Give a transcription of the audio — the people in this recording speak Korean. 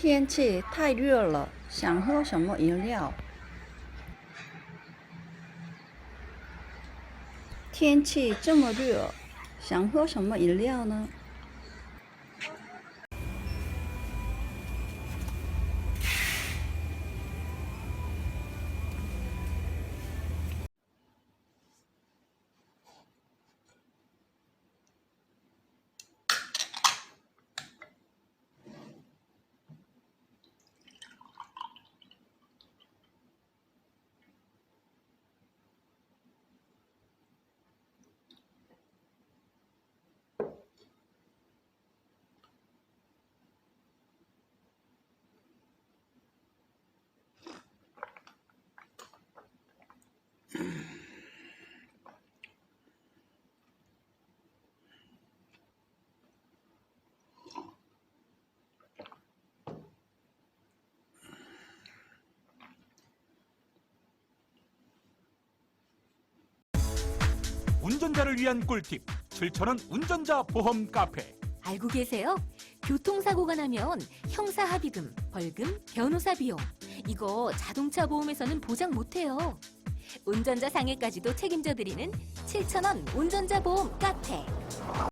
天气太热了，想喝什么饮料？天气这么热，想喝什么饮料呢？ 운전자를 위한 꿀팁 7,000원 운전자 보험 카페 알고 계세요? 교통사고가 나면 형사합의금, 벌금, 변호사 비용 이거 자동차 보험에서는 보장 못해요. 운전자 상해까지도 책임져 드리는 7,000원 운전자 보험 카페.